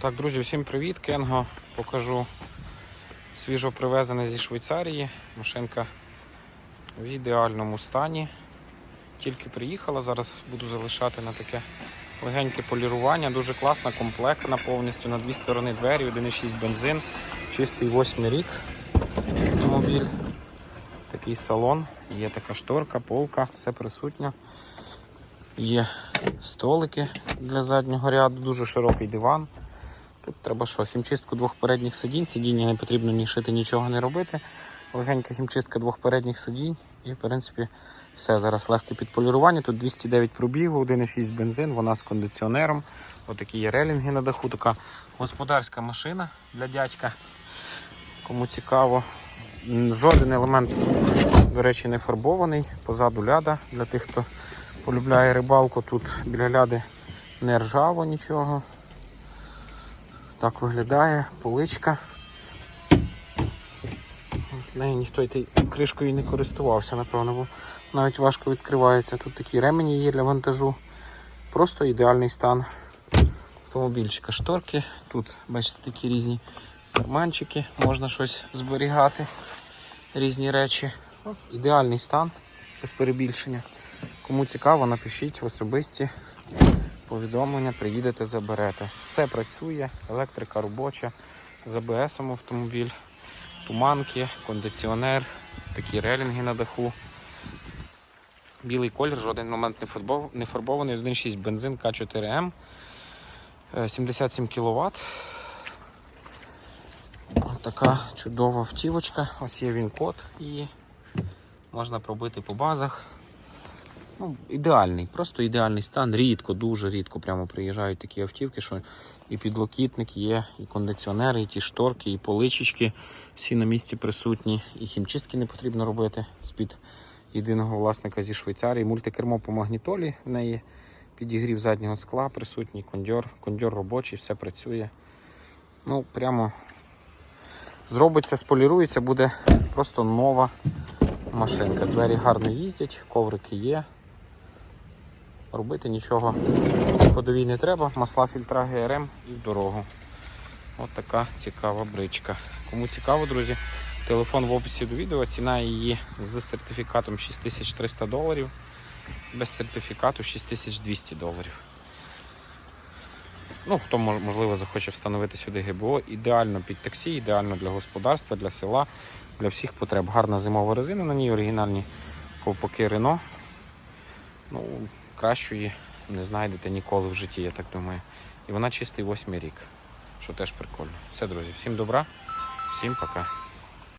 Так, друзі, всім привіт. Кенго покажу свіжо привезене зі Швейцарії. Машинка в ідеальному стані. Тільки приїхала, зараз буду залишати на таке легеньке полірування. Дуже класна, комплектна, повністю на дві сторони двері, 1,6 бензин, чистий 8 рік автомобіль. Такий салон, є така шторка, полка, все присутнє. Є столики для заднього ряду, дуже широкий диван. Тут треба що, хімчистку двох передніх сидінь, сидіння не потрібно ні шити, нічого не робити. Легенька хімчистка двох передніх сидінь. І в принципі все. Зараз легке підполірування. Тут 209 пробігу, 1,6 бензин, вона з кондиціонером. Отакі є релінги на даху. Така господарська машина для дядька. Кому цікаво. Жоден елемент, до речі, не фарбований. Позаду ляда для тих, хто полюбляє рибалку. Тут біля ляди не ржаво нічого. Так виглядає поличка. Неї ніхто й кришкою не користувався, напевно, бо навіть важко відкривається. Тут такі ремені є для вантажу. Просто ідеальний стан автомобільчика. Шторки. Тут, бачите, такі різні карманчики, можна щось зберігати, різні речі. Ідеальний стан, без перебільшення. Кому цікаво, напишіть в особисті повідомлення, приїдете, заберете. Все працює, електрика робоча, з АБСом автомобіль, туманки, кондиціонер, такі релінги на даху. Білий колір, жоден момент не фарбов- не фарбований, 1,6 бензин К4М, е, 77 кВт. Така чудова автівочка. Ось є він код і можна пробити по базах. Ну, ідеальний, просто ідеальний стан. Рідко, дуже рідко прямо приїжджають такі автівки, що і підлокітник є, і кондиціонери, і ті шторки, і поличечки всі на місці присутні, і хімчистки не потрібно робити з-під єдиного власника зі Швейцарії. Мультикермо по магнітолі в неї, підігрів заднього скла присутній, кондьор, кондьор робочий, все працює. Ну, прямо зробиться, сполірується, буде просто нова машинка. Двері гарно їздять, коврики є. Робити нічого ходовій не треба. Масла фільтра ГРМ і в дорогу. От така цікава бричка. Кому цікаво, друзі, телефон в описі до відео. Ціна її з сертифікатом 6300 доларів. Без сертифікату 6200 доларів. Ну, хто можливо захоче встановити сюди ГБО, ідеально під таксі, ідеально для господарства, для села, для всіх потреб. Гарна зимова резина на ній, оригінальні ковпаки Рено. Ну, кращої не знайдете ніколи в житті, я так думаю. І вона чистий восьмий рік, що теж прикольно. Все, друзі, всім добра, всім пока.